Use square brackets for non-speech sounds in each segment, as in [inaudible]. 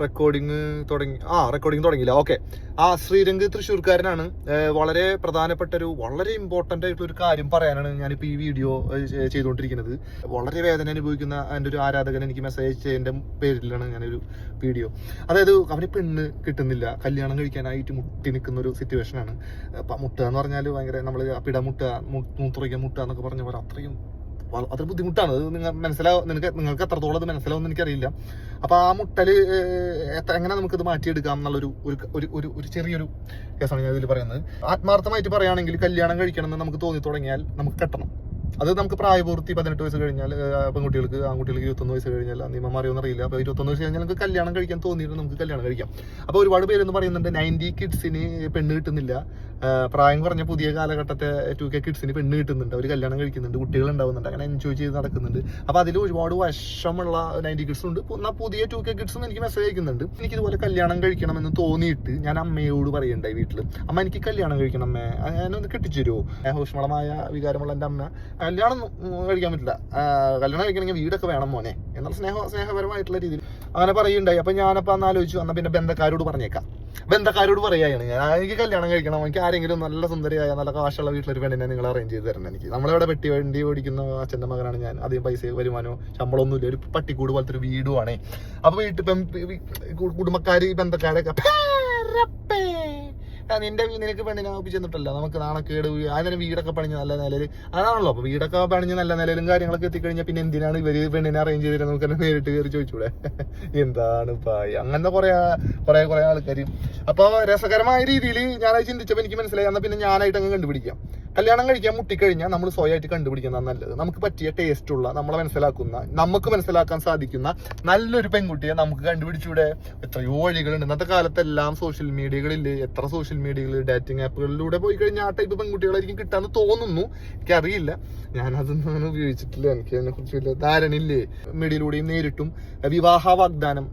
Recording തുടങ്ങി. ആ recording തുടങ്ങിയില്ല. ഓക്കെ ആ ശ്രീരംഗ് തൃശ്ശൂർക്കാരനാണ്. വളരെ പ്രധാനപ്പെട്ട ഒരു വളരെ ഇമ്പോർട്ടന്റ് ആയിട്ടുള്ള ഒരു കാര്യം പറയാനാണ് ഞാനിപ്പോൾ ഈ വീഡിയോ ചെയ്തുകൊണ്ടിരിക്കുന്നത്. വളരെ വേദന അനുഭവിക്കുന്ന എന്റെ ഒരു ആരാധകൻ എനിക്ക് മെസ്സേജ് അയച്ചതിന്റെ പേരിലാണ് ഞാനൊരു വീഡിയോ അതായത് അവന് പെണ്ണ് കിട്ടുന്നില്ല. കല്യാണം കഴിക്കാനായിട്ട് മുട്ടി നിൽക്കുന്ന ഒരു സിറ്റുവേഷനാണ് അപ്പം മുട്ടുക എന്ന് പറഞ്ഞാൽ ഭയങ്കര നമ്മൾ പിട മുട്ടുക മൂത്തുറയ്ക്കാൻ മുട്ടുക എന്നൊക്കെ പറഞ്ഞ പോലെ അത്രയും അത്ര ബുദ്ധിമുട്ടാണ്. അത് നിങ്ങൾ മനസ്സിലാവും നിനക്ക് നിങ്ങൾക്ക് എത്രത്തോളം അത് മനസ്സിലാവും എനിക്കറിയില്ല. അപ്പൊ ആ എങ്ങനെ എത്ര എങ്ങനെ നമുക്കിത് മാറ്റിയെടുക്കാം എന്നുള്ളൊരു ഒരു ഒരു ഒരു ഒരു ചെറിയൊരു കേസാണ് ഞാൻ ഇതിൽ പറയുന്നത്. ആത്മാർത്ഥമായിട്ട് പറയുകയാണെങ്കിൽ കല്യാണം കഴിക്കണം എന്ന് നമുക്ക് തോന്നി തുടങ്ങിയാൽ നമുക്ക് കെട്ടണം. അത് നമുക്ക് പ്രായപൂർത്തി പതിനെട്ട് വയസ്സ് കഴിഞ്ഞാൽ പെൺകുട്ടികൾക്ക് ആൺകുട്ടികൾക്ക് ഇരുപത്തൊന്ന് വയസ്സ് കഴിഞ്ഞാൽ നിയമം അറിയില്ല. അപ്പോൾ ഇരുപത്തൊന്ന് വയസ്സ് കഴിഞ്ഞാൽ നമുക്ക് കല്യാണം കഴിക്കാൻ തോന്നിയിട്ട് നമുക്ക് കല്യാണം കഴിക്കാം. അപ്പോൾ ഒരുപാട് പേരെന്ന് പറയുന്നുണ്ട് നയന്റി കിഡ്സിന് പെണ്ണ് കിട്ടുന്നില്ല. പ്രായം കുറഞ്ഞ പുതിയ കാലഘട്ടത്തെ ടു കെ കിഡ്സിന് പെണ്ണ് കിട്ടുന്നുണ്ട്. അവർ കല്യാണം കഴിക്കുന്നുണ്ട് കുട്ടികൾ ഉണ്ടാവുന്നുണ്ട് അങ്ങനെ എൻജോയ് ചെയ്ത് നടക്കുന്നുണ്ട്. അപ്പോൾ അതിൽ ഒരുപാട് വശമുള്ള നയന്റി കിഡ്സ് ഉണ്ട്. എന്നാൽ പുതിയ ടു കെ കിഡ്സും എനിക്ക് മെസ്സേജ് അയക്കുന്നുണ്ട്. എനിക്ക് ഇതുപോലെ കല്യാണം കഴിക്കണമെന്ന് തോന്നിയിട്ട് ഞാൻ അമ്മയോട് പറയണ്ടായി വീട്ടിൽ അമ്മ എനിക്ക് കല്യാണം കഴിക്കണം അമ്മേ. ഞാനൊന്ന് കെട്ടിച്ചു തരുമോ ഊഷ്മളമായ വികാരമുള്ള എന്റെ അമ്മ കല്യാണം കഴിക്കാൻ പറ്റില്ല. കല്യാണം കഴിക്കണമെങ്കിൽ വീടൊക്കെ വേണം മോനെ. എന്നാൽ സ്നേഹ സ്നേഹപരമായിട്ടുള്ള രീതിയിൽ. അങ്ങനെ പറയുണ്ടായി. അപ്പൊ ഞാനപ്പോ അന്ന് ആലോചിച്ചു. എന്നാൽ പിന്നെ ബന്ധക്കാരോട് പറഞ്ഞേക്കാം. ബന്ധക്കാരോട് പറയുകയാണ് ഞാൻ എനിക്ക് കല്യാണം കഴിക്കണം. എനിക്ക് ആരെങ്കിലും നല്ല സുന്ദരിയായ നല്ല കാശുള്ള വീട്ടിലൊരു പെണ്ണിനെ നിങ്ങൾ അറേഞ്ച് ചെയ്ത് തരണം എനിക്ക്. നമ്മളിവിടെ പെട്ടി വണ്ടി ഓടിക്കുന്ന അച്ഛന്റെ മകനാണ് ഞാൻ. അധികം പൈസ വരുമാനോ ശമ്പളമൊന്നുമില്ല ഒരു പട്ടിക്കൂട് പോലത്തെ ഒരു വീടുമാണ് അപ്പൊ വീട്ടിൽ കുടുംബക്കാര് ബന്ധക്കാരൊക്കെ "പേരപ്പേ, ആ, നിന്റെ നിനക്ക് പെണ്ണിനെ ഒപ്പിച്ചെന്നിട്ടല്ല നമുക്ക് നാണക്കേട് കേട് അതിന് വീടൊക്കെ പണിഞ്ഞ് നല്ല നിലയിൽ അതാണല്ലോ. അപ്പൊ വീടൊക്കെ പണിഞ്ഞ് നല്ല നിലയിലും കാര്യങ്ങളൊക്കെ എത്തിക്കഴിഞ്ഞാൽ പിന്നെ എന്തിനാണ് ഇവർ പെണ്ണിനെ അറേഞ്ച് ചെയ്തിട്ട് നമുക്ക് തന്നെ നേരിട്ട് കയറി ചോദിച്ചൂടെ? [laughs] എന്താണ് പായ? അങ്ങനത്തെ കുറെ കുറെ കുറെ ആൾക്കാർ അപ്പൊ രസകരമായ രീതിയിൽ ഞാനത് ചിന്തിച്ചപ്പോൾ എനിക്ക് മനസ്സിലായി. എന്നാൽ പിന്നെ ഞാനായിട്ട് അങ്ങ് കണ്ടുപിടിക്കാം. കല്യാണം കഴിക്കാൻ മുട്ടിക്കഴിഞ്ഞാൽ നമ്മൾ സ്വയമായിട്ട് കണ്ടുപിടിക്കുന്നതാണ് നല്ലത്. നമുക്ക് പറ്റിയ ടേസ്റ്റ് ഉള്ള നമ്മളെ മനസ്സിലാക്കുന്ന നമുക്ക് മനസ്സിലാക്കാൻ സാധിക്കുന്ന നല്ലൊരു പെൺകുട്ടിയെ നമുക്ക് കണ്ടുപിടിച്ചൂടെ? എത്രയോ വഴികളുണ്ട്. ഇന്നത്തെ കാലത്തെല്ലാം സോഷ്യൽ മീഡിയകളിൽ എത്ര സോഷ്യൽ മീഡിയകൾ ഡേറ്റിംഗ് ആപ്പുകളിലൂടെ പോയി കഴിഞ്ഞാൽ ആ ടൈപ്പ് പെൺകുട്ടികളായിരിക്കും കിട്ടാന്ന് തോന്നുന്നു. എനിക്കറിയില്ല. ഞാനതൊന്നും അങ്ങനെ ഉപയോഗിച്ചിട്ടില്ല. എനിക്ക് അതിനെ കുറിച്ച് വലിയ ധാരണയില്ലേ? മീഡിയയിലൂടെയും നേരിട്ടും വിവാഹ വാഗ്ദാനം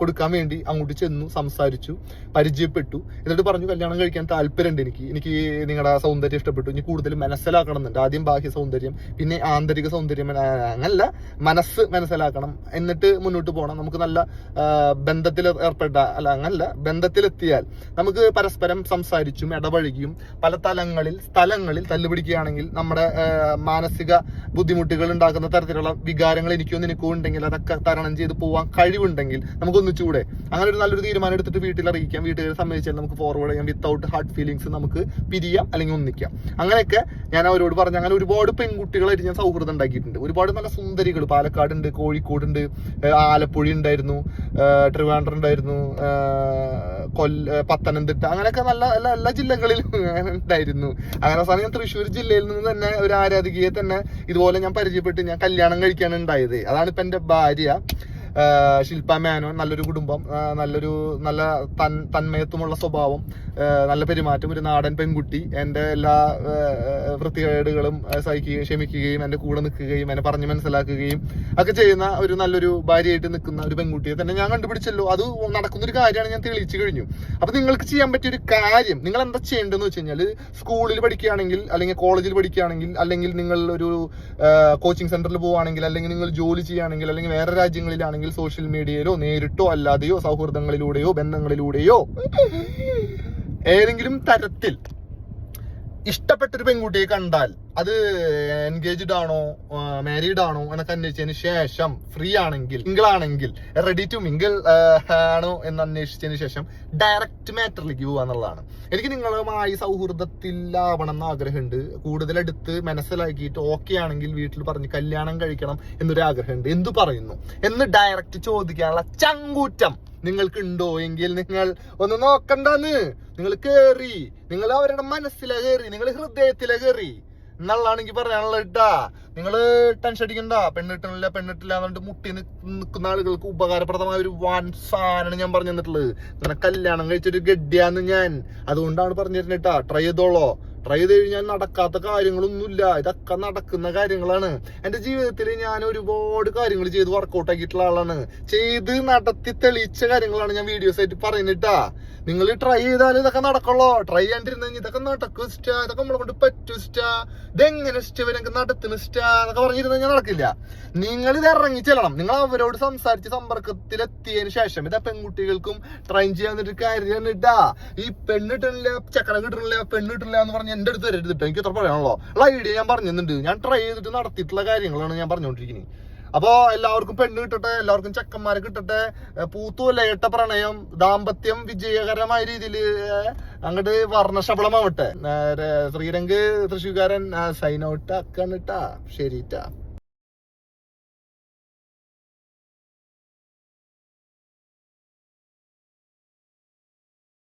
കൊടുക്കാൻ വേണ്ടി അങ്ങോട്ട് ചെന്നു സംസാരിച്ചു പരിചയപ്പെട്ടു. എന്നിട്ട് പറഞ്ഞു കല്യാണം കഴിക്കാൻ താല്പര്യമുണ്ട് എനിക്ക്. എനിക്ക് നിങ്ങളുടെ സൗന്ദര്യം ഇഷ്ടപ്പെട്ടു. ഇനി കൂടുതൽ മനസ്സിലാക്കണം എന്നുണ്ട് ആദ്യം ബാഹ്യ സൗന്ദര്യം പിന്നെ ആന്തരിക സൗന്ദര്യം അങ്ങനല്ല മനസ്സ് മനസ്സിലാക്കണം. എന്നിട്ട് മുന്നോട്ട് പോകണം നമുക്ക് നല്ല ബന്ധത്തിൽ ഏർപ്പെട്ട അല്ല അങ്ങനല്ല ബന്ധത്തിലെത്തിയാൽ നമുക്ക് പരസ്പരം സംസാരിച്ചും ഇടപഴകിയും പല തലങ്ങളിൽ സ്ഥലങ്ങളിൽ തല്ലുപിടിക്കുകയാണെങ്കിൽ നമ്മുടെ മാനസിക ബുദ്ധിമുട്ടുകൾ ഉണ്ടാക്കുന്ന തരത്തിലുള്ള വികാരങ്ങൾ എനിക്കോ നിനക്കോ ഉണ്ടെങ്കിൽ അതൊക്കെ തരണം ചെയ്ത് പോവാൻ കഴിവുണ്ടെങ്കിൽ നമുക്ക് ഒന്നിച്ചുകൂടെ? അങ്ങനെ ഒരു നല്ലൊരു തീരുമാനം എടുത്തിട്ട് വീട്ടിൽ അറിയിക്കാം. വീട്ടുകാരെ സമ്മതിച്ചാൽ നമുക്ക് ഫോർവേഡ് ചെയ്യാം. വിത്തൗട്ട് ഹാർട്ട് ഫീലിങ്സ് നമുക്ക് പിരിയാം അല്ലെങ്കിൽ ഒന്നിക്കാം. അങ്ങനെയൊക്കെ ഞാൻ അവരോട് പറഞ്ഞു. അങ്ങനെ ഒരുപാട് പെൺകുട്ടികളായിട്ട് ഞാൻ സൗഹൃദം ഉണ്ടാക്കിയിട്ടുണ്ട്. ഒരുപാട് നല്ല സുന്ദരികൾ. പാലക്കാടുണ്ട് കോഴിക്കോടുണ്ട് ആലപ്പുഴ ഉണ്ടായിരുന്നു ട്രിവാൻഡ്രം ഉണ്ടായിരുന്നു കൊല്ല പത്തനംതിട്ട അങ്ങനെയൊക്കെ നല്ല എല്ലാ എല്ലാ ജില്ലകളിലും ഉണ്ടായിരുന്നു. അങ്ങനെ അവസാനം ഞാൻ തൃശ്ശൂർ ജില്ലയിൽ നിന്ന് തന്നെ ഒരു ആരാധികയെ തന്നെ ഇതുപോലെ ഞാൻ പരിചയപ്പെട്ട് ഞാൻ കല്യാണം കഴിക്കാനുണ്ടായത്. അതാണ് ഇപ്പൊ എന്റെ ഭാര്യ. ശില്പ മേനോൻ നല്ലൊരു കുടുംബം നല്ലൊരു നല്ല തൻ തന്മയത്വമുള്ള സ്വഭാവം നല്ല പെരുമാറ്റം ഒരു നാടൻ പെൺകുട്ടി എന്റെ എല്ലാ വൃത്തികേടുകളും സഹിക്കുകയും ക്ഷമിക്കുകയും എന്റെ കൂടെ നിൽക്കുകയും എന്നെ പറഞ്ഞ് മനസ്സിലാക്കുകയും ഒക്കെ ചെയ്യുന്ന ഒരു നല്ലൊരു ഭാര്യയായിട്ട് നിൽക്കുന്ന ഒരു പെൺകുട്ടിയെ തന്നെ ഞാൻ കണ്ടുപിടിച്ചല്ലോ. അത് നടക്കുന്നൊരു കാര്യമാണ് ഞാൻ തെളിയിച്ചു കഴിഞ്ഞു. അപ്പൊ നിങ്ങൾക്ക് ചെയ്യാൻ പറ്റിയ ഒരു കാര്യം നിങ്ങൾ എന്താ ചെയ്യേണ്ടതെന്ന് വെച്ച് കഴിഞ്ഞാൽ സ്കൂളിൽ പഠിക്കുകയാണെങ്കിൽ അല്ലെങ്കിൽ കോളേജിൽ പഠിക്കുകയാണെങ്കിൽ അല്ലെങ്കിൽ നിങ്ങൾ ഒരു കോച്ചിങ് സെന്ററിൽ പോവുകയാണെങ്കിൽ അല്ലെങ്കിൽ നിങ്ങൾ ജോലി ചെയ്യുകയാണെങ്കിൽ അല്ലെങ്കിൽ വേറെ രാജ്യങ്ങളിലാണെങ്കിൽ സോഷ്യൽ മീഡിയയിലോ നേരിട്ടോ അല്ലാതെയോ സൗഹൃദങ്ങളിലൂടെയോ ബന്ധങ്ങളിലൂടെയോ ഏതെങ്കിലും തരത്തിൽ ഇഷ്ടപ്പെട്ടൊരു പെൺകുട്ടിയെ കണ്ടാൽ അത് എൻഗേജ്ഡ് ആണോ മാരീഡ് ആണോ എന്നൊക്കെ അന്വേഷിച്ചതിന് ശേഷം ഫ്രീ ആണെങ്കിൽ സിംഗിൾ ആണെങ്കിൽ റെഡി ടു മിങ്കിൾ ആണോ എന്ന് അന്വേഷിച്ചതിന് ശേഷം ഡയറക്റ്റ് മാറ്ററിലേക്ക് പോകുക എന്നുള്ളതാണ്. എനിക്ക് നിങ്ങളുമായി സൗഹൃദത്തിലാവണം എന്ന് ആഗ്രഹമുണ്ട്. കൂടുതലെടുത്ത് മനസ്സിലാക്കിയിട്ട് ഓക്കെ ആണെങ്കിൽ വീട്ടിൽ പറഞ്ഞ് കല്യാണം കഴിക്കണം എന്നൊരു ആഗ്രഹമുണ്ട്. എന്തു പറയുന്നു? എന്ന് ഡയറക്റ്റ് ചോദിക്കാനുള്ള ചങ്കൂറ്റം നിങ്ങൾക്ക് ഉണ്ടോ എങ്കിൽ നിങ്ങൾ ഒന്ന് നോക്കണ്ടെന്ന്. നിങ്ങൾ കേറി. നിങ്ങൾ അവരുടെ മനസ്സിലെ കയറി നിങ്ങൾ ഹൃദയത്തിലെ കയറി എന്നുള്ളതാണ് എനിക്ക് ഇട്ടാ. നിങ്ങൾ ടെൻഷൻ അടിക്കണ്ട. പെണ്ണിട്ടില്ല പെണ്ണിട്ടില്ല എന്നിട്ട് മുട്ടി നിൽക്കുന്ന ആളുകൾക്ക് ഉപകാരപ്രദമായ ഒരു വൻ സാധനമാണ് ഞാൻ പറഞ്ഞു തന്നിട്ടുള്ളത്. കല്യാണം കഴിച്ചൊരു ഗഡ്യാന്ന് ഞാൻ. അതുകൊണ്ടാണ് പറഞ്ഞു ട്രൈ ചെയ്തോളോ. ട്രൈ ചെയ്ത് കഴിഞ്ഞാൽ നടക്കാത്ത കാര്യങ്ങളൊന്നുമില്ല. ഇതൊക്കെ നടക്കുന്ന കാര്യങ്ങളാണ്. എന്റെ ജീവിതത്തിൽ ഞാൻ ഒരുപാട് കാര്യങ്ങൾ ചെയ്ത് വർക്കൗട്ട് ആക്കിയിട്ടുള്ള ആളാണ്. ചെയ്ത് നടത്തി തെളിയിച്ച കാര്യങ്ങളാണ് ഞാൻ വീഡിയോസ് ആയിട്ട് പറയുന്നിട്ടാ നിങ്ങൾ ട്രൈ ചെയ്താൽ ഇതൊക്കെ നടക്കുള്ളൂ. ട്രൈ ചെയ്യാണ്ടിരുന്ന ഇതൊക്കെ നടക്കും സ്റ്റാ ഇതൊക്കെ നമ്മളെ കൊണ്ട് പറ്റും ഇഷ്ടാ ഇതെങ്ങനെ ഇവരൊക്കെ നടത്തുന്ന സ്റ്റാ എന്നൊക്കെ പറഞ്ഞിരുന്ന ഞാൻ നടക്കില്ല. നിങ്ങൾ ഇത് ഇറങ്ങി ചെല്ലണം. നിങ്ങൾ അവരോട് സംസാരിച്ച് സമ്പർക്കത്തിലെത്തിയതിനു ശേഷം ഇതാ പെൺകുട്ടികൾക്കും ട്രൈ ചെയ്യാൻ ഒരു കാര്യം ഇട്ടാ ഈ പെണ്ണ് കിട്ടണില്ല ചക്കര കിട്ടണില്ല പെണ്ണ് കിട്ടണില്ല എന്ന് പറഞ്ഞ് എന്റെ അടുത്ത് വരരുത് കേട്ടോ എനിക്ക് എത്ര പറയാനുള്ളൂ? ഉള്ള ഐഡിയ ഞാൻ പറഞ്ഞിട്ടുണ്ട്. ഞാൻ ട്രൈ ചെയ്തിട്ട് നടത്തിയിട്ടുള്ള കാര്യങ്ങളാണ് ഞാൻ പറഞ്ഞുകൊണ്ടിരിക്കുന്നത് അപ്പോ എല്ലാവർക്കും പെണ്ണ് കിട്ടട്ടെ എല്ലാവർക്കും ചെക്കന്മാരെ കിട്ടട്ടെ പൂത്തു പൂത്തുലയട്ട പ്രണയം ദാമ്പത്യം വിജയകരമായ രീതിയിൽ അങ്ങോട്ട് വർണശബളമാവട്ടെ. ശ്രീരംഗ് തൃശ്ശൂർക്കാരൻ സൈൻ ഔട്ട് ആക്കാണ് ശരിട്ടാ